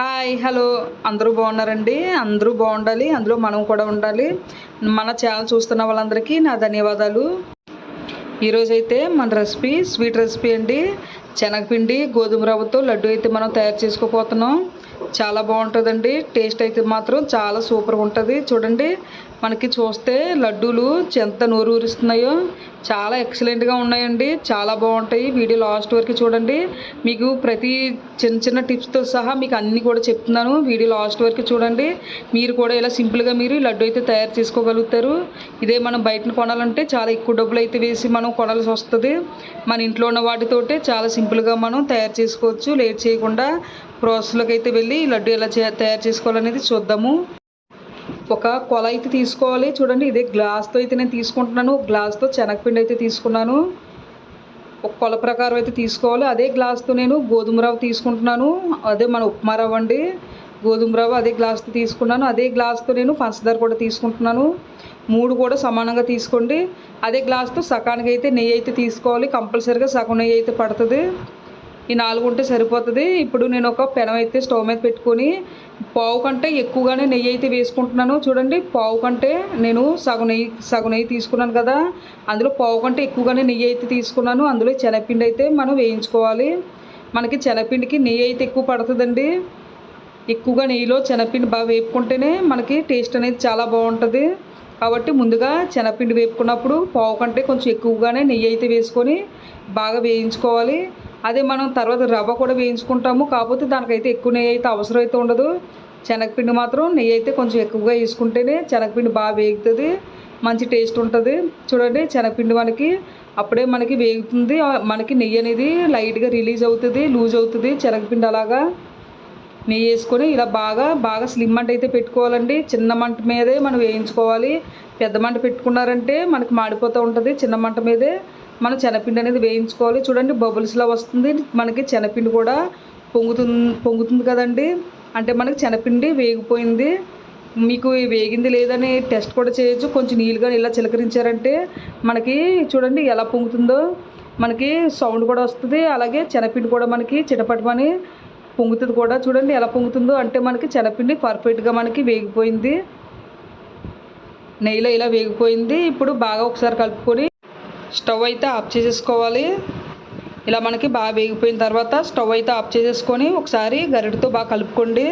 Hi hello. అందరూ బాగున్నారండి? అందరూ బాగుండాలి. అందులో మనం కూడా ఉండాలి. మన ఛానల్ చూస్తున్న వాళ్ళందరికీ నా ధన్యవాదాలు. ఈరోజైతే మన రెసిపీ స్వీట్ రెసిపీ అండి. శనగపిండి గోధుమ రవ్వతో లడ్డు అయితే మనం తయారు చేసుకోపోతున్నాం చాలా బాగుంటుందండి. టేస్ట్ అయితే మాత్రం చాలా సూపర్గా ఉంటుంది. చూడండి మనకి చూస్తే లడ్డూలు ఎంత నోరు ఊరిస్తున్నాయో చాలా ఎక్సలెంట్గా ఉన్నాయండి. చాలా బాగుంటాయి. వీడియో లాస్ట్ వరకు చూడండి. మీకు ప్రతి చిన్న చిన్న టిప్స్తో సహా మీకు అన్నీ కూడా చెప్తున్నాను. వీడియో లాస్ట్ వరకు చూడండి. మీరు కూడా ఇలా సింపుల్గా మీరు లడ్డు అయితే తయారు చేసుకోగలుగుతారు. ఇదే మనం బయటను కొనాలంటే చాలా ఎక్కువ డబ్బులు అయితే వేసి మనం కొనాల్సి వస్తుంది. మన ఇంట్లో ఉన్న వాటితోటే చాలా సింపుల్గా మనం తయారు చేసుకోవచ్చు. లేట్ చేయకుండా ప్రాసెస్లోకి అయితే వెళ్ళి లడ్డు ఎలా తయారు చేసుకోవాలనేది చూద్దాము. ఒక కొల అయితే తీసుకోవాలి. చూడండి ఇదే గ్లాస్తో అయితే నేను తీసుకుంటున్నాను. గ్లాస్తో శనగపిండి అయితే తీసుకున్నాను. ఒక కొల ప్రకారం అయితే తీసుకోవాలి. అదే గ్లాస్తో నేను గోధుమ రవ్వ తీసుకుంటున్నాను. అదే మన ఉప్మా రవ్వ అండి. గోధుమ రవ్వ అదే గ్లాస్తో తీసుకున్నాను. అదే గ్లాస్తో నేను పంచదార కూడా తీసుకుంటున్నాను. మూడు కూడా సమానంగా తీసుకోండి. అదే గ్లాస్తో సకానికి అయితే నెయ్యి అయితే తీసుకోవాలి. కంపల్సరీగా సగం నెయ్యి అయితే పడుతుంది. ఈ నాలుగు ఉంటే సరిపోతుంది. ఇప్పుడు నేను ఒక పెనం అయితే స్టవ్ మీద పెట్టుకొని పావు కంటే ఎక్కువగానే నెయ్యి అయితే వేసుకుంటున్నాను. చూడండి పావు కంటే నేను సగం నెయ్యి సగం నెయ్యి తీసుకున్నాను కదా అందులో పావు కంటే ఎక్కువగానే నెయ్యి అయితే తీసుకున్నాను. అందులో శనగపిండి అయితే మనం వేయించుకోవాలి. మనకి శనగపిండికి నెయ్యి అయితే ఎక్కువ పడుతుందండి. ఎక్కువగా నెయ్యిలో శనగపిండి బాగా వేపుకుంటేనే మనకి టేస్ట్ అనేది చాలా బాగుంటుంది. కాబట్టి ముందుగా శనగపిండి వేపుకున్నప్పుడు పావు కంటే కొంచెం ఎక్కువగానే నెయ్యి అయితే వేసుకొని బాగా వేయించుకోవాలి. అదే మనం తర్వాత రవ్వ కూడా వేయించుకుంటాము. కాకపోతే దానికైతే ఎక్కువ నెయ్యి అయితే అవసరం అయితే ఉండదు. శనగపిండి మాత్రం నెయ్యి అయితే కొంచెం ఎక్కువగా వేసుకుంటేనే శనగపిండి బాగా వేగుతుంది. మంచి టేస్ట్ ఉంటుంది. చూడండి శనగపిండి మనకి అప్పుడే మనకి వేగుతుంది. మనకి నెయ్యి అనేది లైట్గా రిలీజ్ అవుతుంది లూజ్ అవుతుంది శనగపిండి అలాగా. నెయ్యి వేసుకొని ఇలా బాగా బాగా స్లిమ్ మంట అయితే పెట్టుకోవాలండి. చిన్న మంట మీదే మనం వేయించుకోవాలి. పెద్ద మంట పెట్టుకున్నారంటే మనకి మాడిపోతూ ఉంటుంది. చిన్న మంట మీదే మనం శనగపిండి అనేది వేయించుకోవాలి. చూడండి బబుల్స్లా వస్తుంది. మనకి శనగపిండి కూడా పొంగుతుంది పొంగుతుంది కదండి. అంటే మనకి శనగపిండి వేగిపోయింది. మీకు వేగింది లేదని టెస్ట్ కూడా చేయొచ్చు. కొంచెం నీళ్ళుగా ఇలా చిలకరించారంటే మనకి చూడండి ఎలా పొంగుతుందో. మనకి సౌండ్ కూడా వస్తుంది. అలాగే శనగపిండి కూడా మనకి చిటపటమని పొంగుతుంది కూడా చూడండి ఎలా పొంగుతుందో. అంటే మనకి శనగపిండి పర్ఫెక్ట్గా మనకి వేగిపోయింది. నెయ్యిలో ఇలా వేగిపోయింది. ఇప్పుడు బాగా ఒకసారి కలుపుకొని స్టవ్ అయితే ఆఫ్ చేసేసుకోవాలి. ఇలా మనకి బాగా వేగిపోయిన తర్వాత స్టవ్ అయితే ఆఫ్ చేసేసుకొని ఒకసారి గరిటతో బాగా కలుపుకోండి.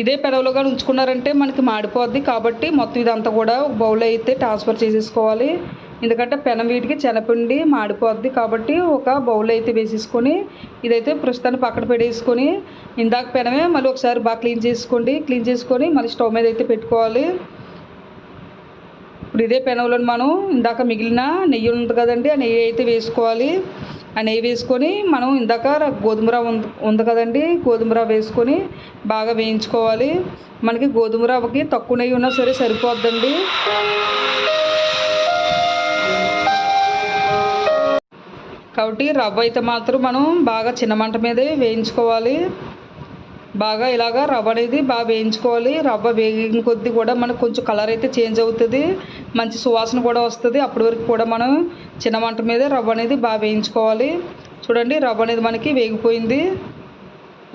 ఇదే పెడవలో కానీ ఉంచుకున్నారంటే మనకి మాడిపోద్ది కాబట్టి మొత్తం ఇదంతా కూడా ఒక బౌల్ అయితే ట్రాన్స్ఫర్ చేసేసుకోవాలి. ఎందుకంటే పెనం వీటికి చెనపిండి మాడిపోద్ది కాబట్టి ఒక బౌల్ అయితే వేసేసుకొని ఇదైతే ప్రస్తుతాన్ని పక్కన పెట్టేసుకొని ఇందాక పెనమే మళ్ళీ ఒకసారి బాగా క్లీన్ చేసుకోండి. క్లీన్ చేసుకొని మళ్ళీ స్టవ్ మీద అయితే పెట్టుకోవాలి. ఇప్పుడు ఇదే పెనంలో మనం ఇందాక మిగిలిన నెయ్యి ఉంది కదండి ఆ నెయ్యి అయితే వేసుకోవాలి. ఆ నెయ్యి వేసుకొని మనం ఇందాక గోధుమ రవ్వ ఉంది ఉంది కదండి గోధుమ రవ్వ వేసుకొని బాగా వేయించుకోవాలి. మనకి గోధుమ రవ్వకి తక్కువ నెయ్యి ఉన్నా సరే సరిపోద్దండి. కాబట్టి రవ్వ అయితే మాత్రం మనం బాగా చిన్న మంట మీదే వేయించుకోవాలి. బాగా ఇలాగా రవ్వ అనేది బాగా వేయించుకోవాలి. రవ్వ వేగిన కొద్దీ కూడా మనకు కొంచెం కలర్ అయితే చేంజ్ అవుతుంది. మంచి సువాసన కూడా వస్తుంది. అప్పటి వరకు కూడా మనం చిన్న మంట మీదే రవ్వ అనేది బాగా వేయించుకోవాలి. చూడండి రవ్వ అనేది మనకి వేగిపోయింది.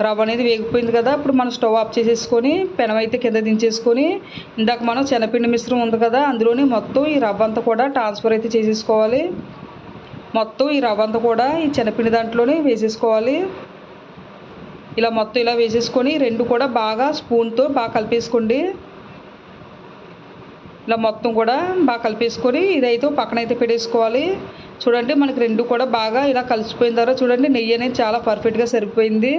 రవ్వ అనేది వేగిపోయింది కదా. ఇప్పుడు మనం స్టవ్ ఆఫ్ చేసేసుకొని పెనం అయితే కింద దించేసుకొని ఇందాక మనం శనగపిండి మిశ్రమం ఉంది కదా అందులోని మొత్తం ఈ రవ్వ అంతా కూడా ట్రాన్స్ఫర్ అయితే చేసేసుకోవాలి. మొత్తం ఈ రవ్వ అంతా కూడా ఈ చిన్నపిండి దాంట్లోనే వేసేసుకోవాలి. ఇలా మొత్తం ఇలా వేసేసుకొని రెండు కూడా బాగా స్పూన్తో బాగా కలిపేసుకోండి. ఇలా మొత్తం కూడా బాగా కలిపేసుకొని ఇదైతే పక్కన అయితే పెట్టేసుకోవాలి. చూడండి మనకి రెండు కూడా బాగా ఇలా కలిసిపోయిన తర్వాత చూడండి నెయ్యి అనేది చాలా పర్ఫెక్ట్గా సరిపోయింది.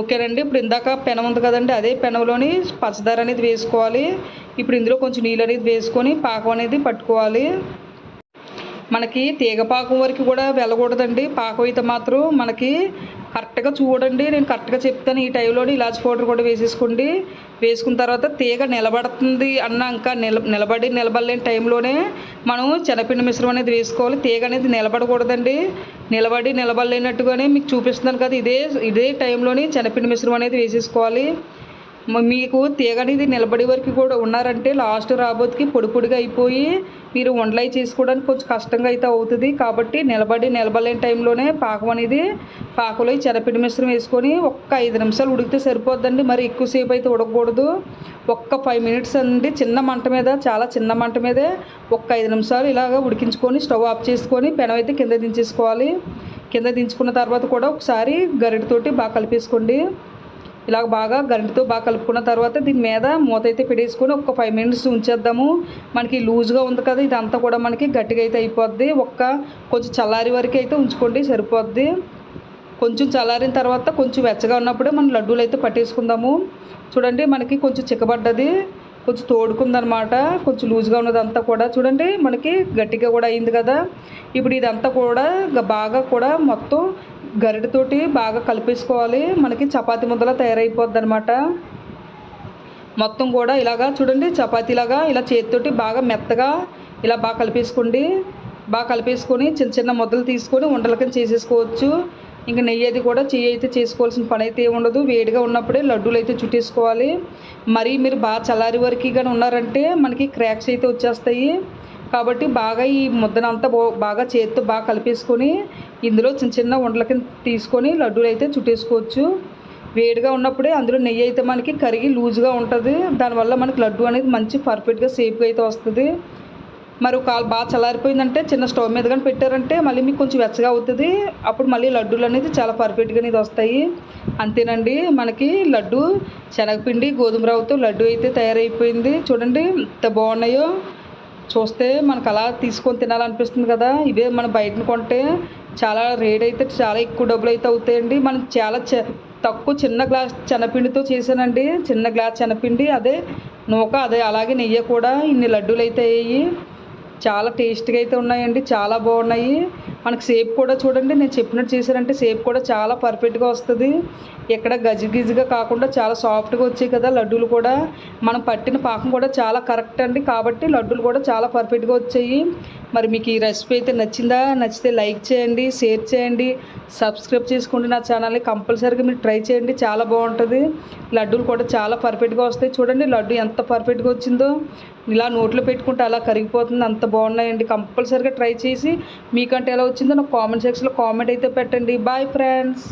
ఓకేనండి ఇప్పుడు ఇందాక పెనం ఉంది కదండి అదే పెనంలోని పచ్చదార అనేది వేసుకోవాలి. ఇప్పుడు ఇందులో కొంచెం నీళ్ళు అనేది వేసుకొని పాకం అనేది పట్టుకోవాలి. మనకి తీగ పాకం వరకు కూడా వెళ్ళకూడదండి. పాకం అయితే మాత్రం మనకి కరెక్ట్గా చూడండి. నేను కరెక్ట్గా చెప్తాను. ఈ టైంలోని ఇలాచి పౌడర్ కూడా వేసేసుకోండి. వేసుకున్న తర్వాత తీగ నిలబడుతుంది అన్న ఇంకా నిల నిలబడి నిలబడలేని టైంలోనే మనం చెనపిండి మిశ్రమం అనేది వేసుకోవాలి. తీగ అనేది నిలబడకూడదండి. నిలబడి నిలబడలేనట్టుగానే మీకు చూపిస్తున్నాను కదా. ఇదే ఇదే టైంలోని చెనపిండి మిశ్రమం అనేది వేసేసుకోవాలి. మీకు తీగ అనేది నిలబడి వరకు కూడా ఉన్నారంటే లాస్ట్ రాబోతుకి పొడి పొడిగా అయిపోయి మీరు వండలై చేసుకోవడానికి కొంచెం కష్టంగా అయితే అవుతుంది. కాబట్టి నిలబడి నిలబడలేని టైంలోనే పాకం అనేది పాకలో చెరపిడి మిశ్రం వేసుకొని ఒక్క ఐదు నిమిషాలు ఉడికితే సరిపోద్దండి. మరి ఎక్కువసేపు అయితే ఉడకకూడదు. ఒక్క ఫైవ్ మినిట్స్ అండి. చిన్న మంట మీద చాలా చిన్న మంట మీదే ఒక్క ఐదు నిమిషాలు ఇలాగ ఉడికించుకొని స్టవ్ ఆఫ్ చేసుకొని పెనం అయితే కింద దించేసుకోవాలి. కింద దించుకున్న తర్వాత కూడా ఒకసారి గరిటతోటి బాగా కలిపేసుకోండి. ఇలాగ బాగా గరిటతో బాగా కలుపుకున్న తర్వాత దీని మీద మూత అయితే పెట్టేసుకొని ఒక ఫైవ్ మినిట్స్ ఉంచేద్దాము. మనకి లూజ్గా ఉంది కదా ఇదంతా కూడా మనకి గట్టిగా అయితే అయిపోద్ది. ఒక్క కొంచెం చల్లారి వరకు అయితే ఉంచుకోండి సరిపోద్ది. కొంచెం చల్లారిన తర్వాత కొంచెం వెచ్చగా ఉన్నప్పుడే మనం లడ్డూలు అయితే పట్టేసుకుందాము. చూడండి మనకి కొంచెం చిక్కబడ్డది కొంచెం తోడుకుందనమాట కొంచెం లూజ్గా ఉన్నదంతా కూడా. చూడండి మనకి గట్టిగా కూడా అయింది కదా. ఇప్పుడు ఇదంతా కూడా బాగా కూడా మొత్తం గరిటతోటి బాగా కలిపేసుకోవాలి. మనకి చపాతి ముద్దలా తయారైపోద్ది అనమాట మొత్తం కూడా ఇలాగా చూడండి చపాతీలాగా ఇలా చేతితోటి బాగా మెత్తగా ఇలా బాగా కలిపేసుకోండి. బాగా కలిపేసుకొని చిన్న చిన్న ముద్దలు తీసుకొని ఉండల కింద చేసేసుకోవచ్చు. ఇంకా నెయ్యి అది కూడా చెయ్యి అయితే చేసుకోవాల్సిన పని అయితే ఉండదు. వేడిగా ఉన్నప్పుడే లడ్డూలు అయితే చుట్టేసుకోవాలి. మరి మీరు బాగా చల్లారి వరకు కానీ ఉన్నారంటే మనకి క్రాక్స్ అయితే వచ్చేస్తాయి. కాబట్టి బాగా ఈ ముద్దనంతా బాగా చేతితో బాగా కలిపేసుకొని ఇందులో చిన్న చిన్న ఉండల కింద తీసుకొని లడ్డూలు అయితే చుట్టేసుకోవచ్చు. వేడిగా ఉన్నప్పుడే అందులో నెయ్యి అయితే మనకి కరిగి లూజ్గా ఉంటుంది. దానివల్ల మనకి లడ్డు అనేది మంచి పర్ఫెక్ట్గా సేఫ్గా అయితే వస్తుంది. మరి కాలు బాగా చల్లారిపోయిందంటే చిన్న స్టవ్ మీద కానీ పెట్టారంటే మళ్ళీ మీకు కొంచెం వెచ్చగా అవుతుంది. అప్పుడు మళ్ళీ లడ్డూలు అనేది చాలా పర్ఫెక్ట్గా అనేది వస్తాయి. అంతేనండి మనకి లడ్డు శనగపిండి గోధుమ రవ్వతో లడ్డు అయితే తయారైపోయింది. చూడండి ఎంత బాగున్నాయో. చూస్తే మనకు అలా తీసుకొని తినాలనిపిస్తుంది కదా. ఇవే మనం బయటను కొంటే చాలా రేట్ అయితే చాలా ఎక్కువ డబ్బులు అయితే అవుతాయండి. మనం చాలా చ తక్కువ చిన్న గ్లాస్ శనపిండితో చేశానండి. చిన్న గ్లాస్ శనపిండి అదే నూక అదే అలాగే నెయ్యి కూడా ఇన్ని లడ్డూలు అయితే అయ్యాయి. చాలా టేస్ట్గా అయితే ఉన్నాయండి. చాలా బాగున్నాయి. మనకి షేప్ కూడా చూడండి నేను చెప్పినట్టు చేశారంటే షేప్ కూడా చాలా పర్ఫెక్ట్గా వస్తుంది. ఇక్కడ గజిగిజిగా కాకుండా చాలా సాఫ్ట్గా వచ్చాయి కదా లడ్డూలు కూడా. మనం పట్టిన పాకం కూడా చాలా కరెక్ట్ అండి. కాబట్టి లడ్డూలు కూడా చాలా పర్ఫెక్ట్గా వచ్చాయి. మరి మీకు ఈ రెసిపీ అయితే నచ్చిందా? నచ్చితే లైక్ చేయండి షేర్ చేయండి. సబ్స్క్రైబ్ చేసుకోండి నా ఛానల్ని కంపల్సరీగా మీరు ట్రై చేయండి. చాలా బాగుంటుంది. లడ్డూలు కూడా చాలా పర్ఫెక్ట్గా వస్తాయి. చూడండి లడ్డు ఎంత పర్ఫెక్ట్గా వచ్చిందో. ఇలా నోట్లో పెట్టుకుంటే అలా కరిగిపోతుంది అంత బాగున్నాయండి. కంపల్సరిగా ట్రై చేసి మీకంటే ఎలా వచ్చిందో నాకు కామెంట్ సెక్షన్లో కామెంట్ అయితే పెట్టండి. Bye friends